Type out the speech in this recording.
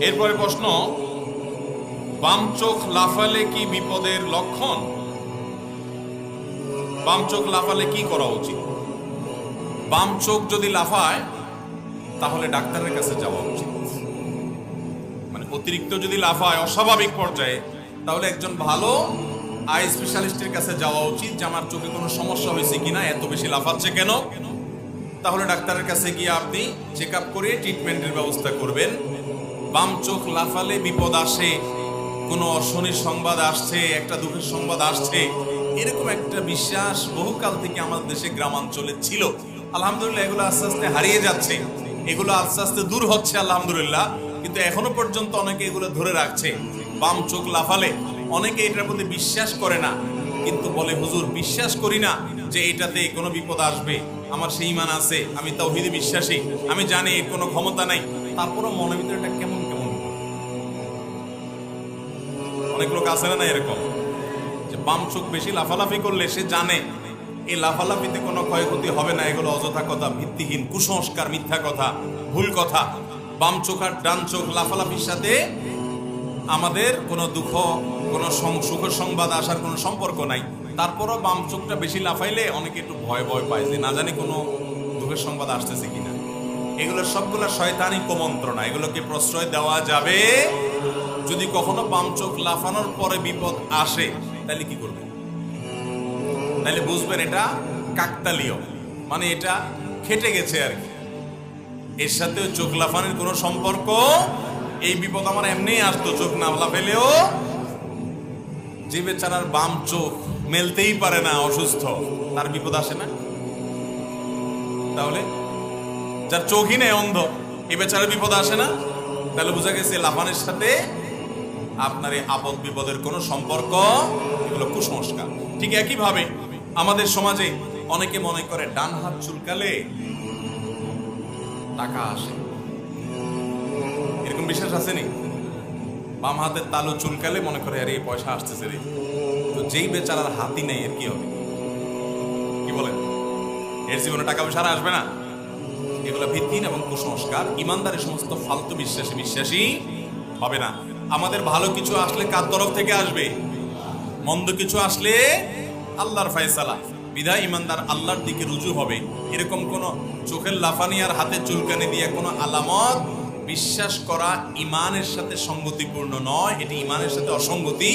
এরপরে প্রশ্ন, বাম চোখ লাফালে কি বিপদের লক্ষণ? বাম চোখ লাফালে কি করা উচিত? বাম চোখ যদি লাফায়, তাহলে ডাক্তারের কাছে যাওয়া উচিত। মানে অতিরিক্ত যদি লাফায়, অস্বাভাবিক পর্যায়ে, তাহলে একজন ভালো আই স্পেশালিস্টের কাছে যাওয়া উচিত যে আমার চোখে কোনো সমস্যা হয়েছে কিনা, এত বেশি লাফাচ্ছে কেন? তাহলে ডাক্তারের কাছে গিয়ে আপনি চেক আপ করে ট্রিটমেন্টের ব্যবস্থা করবেন। বাম চোখ লাফালে বিপদ আসে, কোনো অশনির সংবাদ আসছে, একটা দুঃখের সংবাদ আসছে। এরকম একটা বিশ্বাস বহুকাল থেকে আমাদের দেশে গ্রামাঞ্চলে ছিল। আলহামদুলিল্লাহ, এগুলো আস্তে আস্তে হারিয়ে যাচ্ছে। এগুলো আস্তে আস্তে দূর হচ্ছে, আলহামদুলিল্লাহ। কিন্তু এখনও পর্যন্ত অনেকে এগুলো ধরে রাখছে। বাম চোখ লাফালে অনেকে এটার প্রতি বিশ্বাস করে না। কিন্তু বলে, হুজুর, বিশ্বাস করি না যে এটাতে কোনো বিপদ আসবে। আমার সেই মান আছে, আমি তাওহিদে বিশ্বাসী, আমি জানি এর কোনো ক্ষমতা নাই। তারপরও মনের ভিতরে এটা কেমন অনেক লোক আছে না এরকম? যে বাম চোখ বেশি লাফালাফি করলে সে জানে, এই লাফালাফিতে কোনো ক্ষয়ক্ষতি হবে না, এগুলো অযথা কথা, ভিত্তিহীন, কুসংস্কার, মিথ্যা কথা, ভুল কথা। বাম চোখ আর ডান চোখ লাফালাফির সাথে আমাদের কোনো দুঃখ, কোনো সং- সুখের সংবাদ আসার কোনো সম্পর্ক নাই। তারপরও বাম চোখটা বেশি লাফাইলে অনেকে একটু ভয় ভয় পায় যে না জানি কোনো দুঃখের সংবাদ আসতেছে কিনা। এগুলো সবগুলো শয়তানি কুমন্ত্রণা। এগুলোকে প্রশ্রয় দেওয়া যাবে যদি কখনো বাম চোখ লাফানোর পরে বিপদ আসে, তাহলে কি করবেন তাহলে বুঝবেন এটা কাকতালীয়। মানে এটা খেটে গেছে আর কি। এর সাথে চোখ লাফানোর কোনো সম্পর্ক এই বিপদ আমার এমনিই আসতো, চোখ না লাফেলেও যে বেচারার বাম চোখ মেলতেই পারে না, অসুস্থ, তার বিপদ আসে না। তাহলে যার চোখই নেই অন্ধ এই বেচারার বিপদ আসে না। তাহলে বোঝা গেছে লাফানের সাথে আপনার এই আপদ বিপদের কোনো সম্পর্ক, এগুলো কুসংস্কার। ঠিক একইভাবে আমাদের সমাজে অনেকে মনে করে ডান হাত চুলকালে টাকা আসে। এরকম বিশ্বাস আছে নি? বাম হাতের তালু চুলকালে মনে করে, আরে পয়সা আসতেছে রে। তো যেই বেচারার হাতই নেই, এর কি হবে? কি বলেন? এর জীবনে টাকা পয়সা আর আসবে না। এগুলো ভিত্তিহীন এবং কুসংস্কার। ইমানদারের সমস্ত ফালতু বিশ্বাসী বিশ্বাসী হবে না। আমাদের ভালো কিছু আসলে কার তরফ থেকে আসবে? মন্দ কিছু আসলে আল্লাহর ফয়সালা। বিধায় ইমানদার আল্লাহর দিকে রুজু হবে। এরকম কোন চোখের লাফানি আর হাতে চুলকানি দিয়ে কোনো আলামত বিশ্বাস করা ইমানের সাথে সঙ্গতিপূর্ণ নয়। এটি ইমানের সাথে অসঙ্গতি